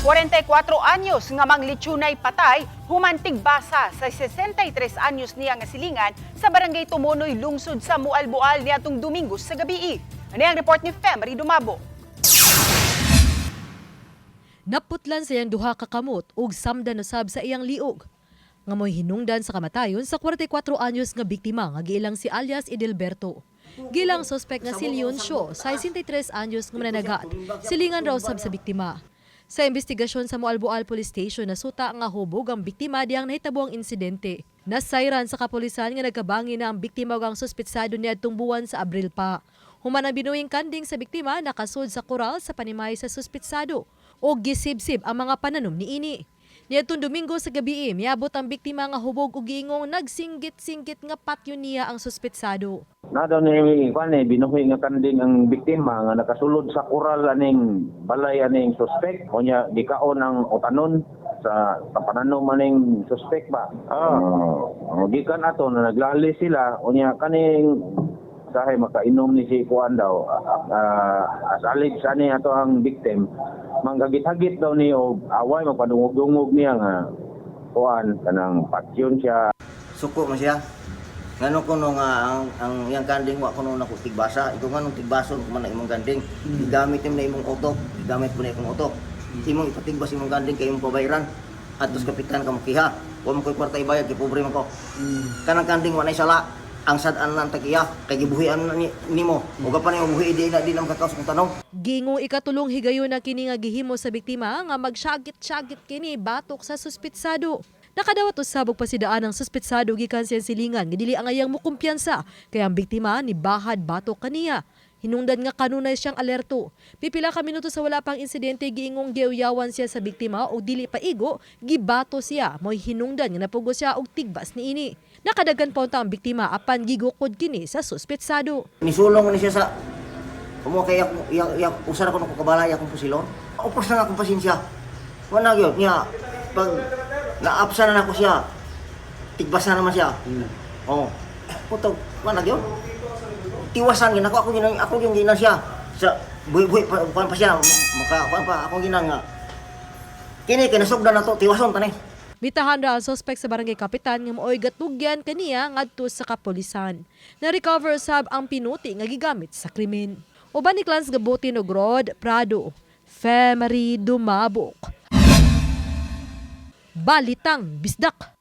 44 anyos nga manglitsunay patay, humantig basa sa 63 anyos niya nga silingan sa barangay Tumunoy, lungsod sa Mualbual niadtong Domingo sa gabi. Ano ang report ni Femery Dumabo? Naputlan sa iyang duha ka kamot ug samdan usab sa iyang liog. Nga mo'y hinungdan sa kamatayon sa 44 anyos nga biktima nga giilang si alias Edelberto. Gilang suspect nga si Leoncio, 63 anyos nga mananagat. Silingan raw sab sa biktima. Sa investigasyon sa Moalboal Police Station nasuta nga hubog ang biktima diyang nahitabo ang insidente. Nasayran sa kapulisan nga nagkabangi na ang biktima ug ang suspetsado niadtong buwan sa Abril pa. Human ang binuing kanding sa biktima nakasud sa koral sa panimay sa suspetsado o gisibsib ang mga pananom ni ini. Niadtong Domingo sa gabi, miabot ang biktima nga hubog ug giingong nagsinggit-singgit nga patyo niya ang suspetsado. Na daw ni kuan eh binuhi nga kanding ang biktima nga nakasulod sa kural aning balay aning suspect o nya gikaon ang utanon sa sa pananom aning suspect ba. Ah, uh, gikan ato na naglali sila o nya kaning sahay makainom ni si kuan daw uh, as alleged ani ato ang victim manggagit-hagit daw ni og away magpadungog-dungog niya nga kuan kanang patyon siya suko man siya. Ngano kuno nga ang, ang iyang kanding wa kuno na tigbasa. Ito nga nung tigbason man imong kanding. Gigamit mo na imong utok. Gigamit mo na imong utok. Imong ipatigbas imong kanding kay imong pabayran. Atos kapitan ka makiha. Wa mo koy kwarta ibayad kay pobre man ko. Kanang kanding wa na sala. Ang sad-an lang tagiya kay gibuhian na ni, nimo. Ug pa na buhi di na di na makakaos kung tanong. Gingo ikatulong higayon na kini nga gihimo sa biktima nga magsyagit-syagit kini batok sa suspetsado. Nakadawat usabog pa si daan ang suspetsado gikan siyang silingan nga dili ang ayang mukumpiyansa kaya ang biktima ni bahad batok kaniya. Hinungdan nga kanunay siyang alerto. Pipila ka minuto sa wala pang insidente giingong giuyawan siya sa biktima o dili pa igo, gibato siya. Mo'y hinungdan nga napugo siya og tigbas ni ini. Nakadagan pa unta ang biktima apan gigukod kini sa suspetsado. Nisulong ni siya sa Kumo kay ako yak yak usara ko nako kabalay akong pusilon. Upos na nga akong pasensya. Wala gyud niya pag naapsa na nako siya. Tigbasa naman siya. Oh. Puto, wala gyud. Tiwasan gid ako ako ginang ako yung ginang siya sa buhi-buhi pa, pa, pa siya maka pa, pa ako ginang nga. Kini kay nasugdan na to tiwason tanay. Bitahan ra ang suspect sa barangay kapitan nga mooy gatugyan kaniya ngadto sa kapolisan. Na-recover sab ang pinuti nga gigamit sa krimen. Uban ni Clans Gabutin og Rod Prado, Femery Dumabok. Balitang Bisdak.